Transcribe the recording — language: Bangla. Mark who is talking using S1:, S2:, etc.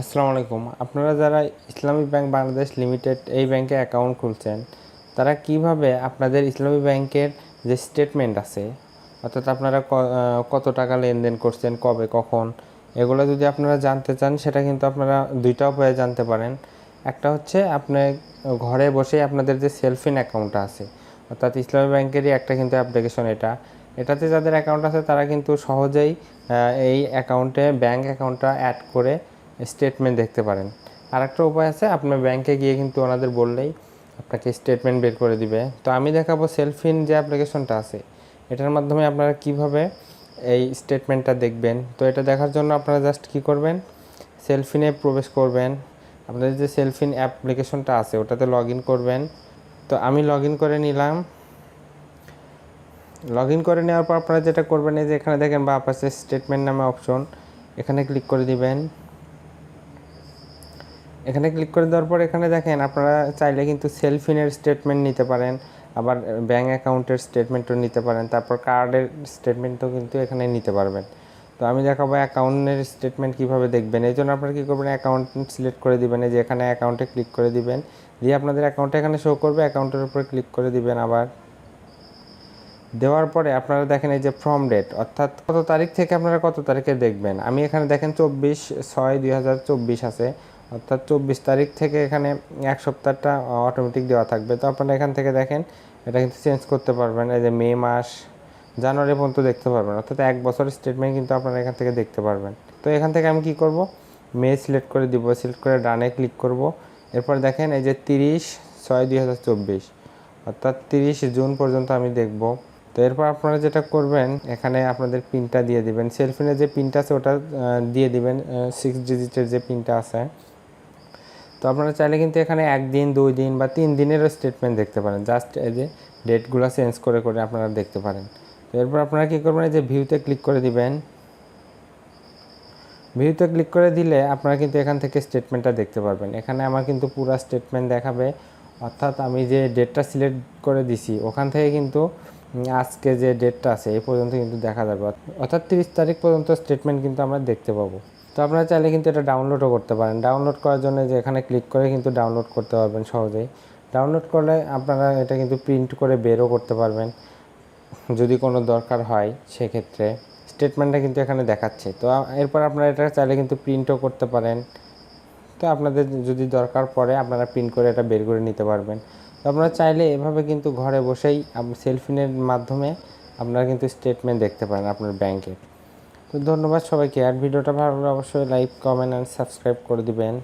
S1: আসসালামু আলাইকুম। আপনারা যারা ইসলামী ব্যাংক বাংলাদেশ লিমিটেড এই ব্যাংকে অ্যাকাউন্ট খুলছেন, তারা কীভাবে আপনাদের ইসলামী ব্যাংকের যে স্টেটমেন্ট আছে, অর্থাৎ আপনারা কত টাকা লেনদেন করছেন, কবে, কখন, এগুলো যদি আপনারা জানতে চান, সেটা কিন্তু আপনারা দুইটা উপায়ে জানতে পারেন। একটা হচ্ছে আপনি ঘরে বসেই আপনাদের যে সেলফিন অ্যাকাউন্টটা আছে, অর্থাৎ ইসলামী ব্যাংকেরই একটা কিন্তু অ্যাপ্লিকেশন এটা। এটাতে যাদের অ্যাকাউন্ট আছে, তারা কিন্তু সহজেই এই অ্যাকাউন্টে ব্যাংক অ্যাকাউন্টটা অ্যাড করে স্টেটমেন্ট দেখতে পারেন। আর একটা উপায় আছে, আপনার ব্যাংকে গিয়ে কিন্তু ওনাদের বললেই আপনাকে স্টেটমেন্ট বের করে দিবে। তো আমি দেখাবো সেলফিন যে অ্যাপ্লিকেশনটা আছে, এটার মাধ্যমে আপনারা কীভাবে এই স্টেটমেন্টটা দেখবেন। তো এটা দেখার জন্য আপনারা জাস্ট কি করবেন সেলফিনে প্রবেশ করবেন। আপনাদের যে সেলফিন অ্যাপ্লিকেশনটা আছে, ওটাতে লগ করবেন। তো আমি লগ করে নিলাম। লগ করে নেওয়ার পর আপনারা যেটা করবেন, এই যে এখানে দেখেন বা পাশে স্টেটমেন্ট নামে অপশন এখানে ক্লিক করে দিবেন। এখানে ক্লিক করে দেওয়ার পর এখানে দেখেন আপনারা চাইলে কিন্তু সেলফিনের স্টেটমেন্ট নিতে পারেন, আবার ব্যাঙ্ক অ্যাকাউন্টের স্টেটমেন্টও নিতে পারেন, তারপর কার্ডের স্টেটমেন্টও কিন্তু এখানে নিতে পারবেন। তো আমি দেখাবো অ্যাকাউন্টের স্টেটমেন্ট কীভাবে দেখবেন। এই জন্য আপনারা কী করবেন অ্যাকাউন্ট সিলেক্ট করে দিবেন যে এখানে অ্যাকাউন্টে ক্লিক করে দিবেন। দিয়ে আপনাদের অ্যাকাউন্টে এখানে শো করবে অ্যাকাউন্টের উপর ক্লিক করে দিবেন আবার। দেওয়ার পরে আপনারা দেখেন এই যে ফর্ম ডেট অর্থাৎ কত তারিখ থেকে আপনারা কত তারিখে দেখবেন। আমি এখানে দেখেন চব্বিশ ছয় দুই আছে। অর্থাৎ চব্বিশ তারিখ থেকে এখানে এক সপ্তাহটা অটোমেটিক দেওয়া থাকবে। তো আপনারা এখান থেকে দেখেন, এটা কিন্তু চেঞ্জ করতে পারবেন। এই যে মে মাস, জানুয়ারি পর্যন্ত দেখতে পারবেন। অর্থাৎ এক বছরের স্টেটমেন্ট কিন্তু আপনারা এখান থেকে দেখতে পারবেন। তো এখান থেকে আমি কি করব? মে সিলেক্ট করে দিব। সিলেক্ট করে ডানে ক্লিক করব। এরপর দেখেন, এই যে তিরিশ ছয় দুই হাজার চব্বিশ। অর্থাৎ তিরিশ জুন পর্যন্ত আমি দেখব। তো এরপর আপনারা যেটা করবেন, এখানে আপনাদের পিনটা দিয়ে দিবেন। সেলফিনের যে পিনটা আছে, ওটা দিয়ে দিবেন সিক্স ডিজিটের যে পিনটা আছে। তো আপনারা চাইলে কিন্তু এখানে একদিন, দুই দিন বা তিন দিনেরও স্টেটমেন্ট দেখতে পারেন। জাস্ট এই যে ডেটগুলো চেঞ্জ করে করে আপনারা দেখতে পারেন। এরপর আপনারা কী করবেন যে ভিউতে ক্লিক করে দিবেন। ভিউতে ক্লিক করে দিলে আপনারা কিন্তু এখান থেকে স্টেটমেন্টটা দেখতে পারবেন। এখানে আমার কিন্তু পুরো স্টেটমেন্ট দেখাবে। অর্থাৎ আমি যে ডেটটা সিলেক্ট করে দিছি, ওখান থেকে কিন্তু আজকে যে ডেটটা আছে, এই পর্যন্ত কিন্তু দেখা যাবে। অর্থাৎ তিরিশ তারিখ পর্যন্ত স্টেটমেন্ট কিন্তু আমরা দেখতে পাবো। তো আপনারা চাইলে কিন্তু এটা ডাউনলোডও করতে পারেন। ডাউনলোড করার জন্য যে এখানে ক্লিক করে কিন্তু ডাউনলোড করতে পারবেন সহজেই। ডাউনলোড করলে আপনারা এটা কিন্তু প্রিন্ট করে বেরও করতে পারবেন। যদি কোনো দরকার হয় সেক্ষেত্রে। স্টেটমেন্টটা কিন্তু এখানে দেখাচ্ছে। তো এরপর আপনারা এটা চাইলে কিন্তু প্রিন্টও করতে পারেন। তো আপনাদের যদি দরকার পড়ে, আপনারা প্রিন্ট করে এটা বের করে নিতে পারবেন। আপনারা চাইলে এভাবে কিন্তু ঘরে বসেই সেলফিনের মাধ্যমে আপনারা কিন্তু স্টেটমেন্ট দেখতে পারেন আপনার ব্যাংকের তো ধন্যবাদ সবাইকে। আর ভিডিওটা ভালো লাগলে অবশ্যই লাইক কমেন্ট অ্যান্ড সাবস্ক্রাইব করে দিবেন।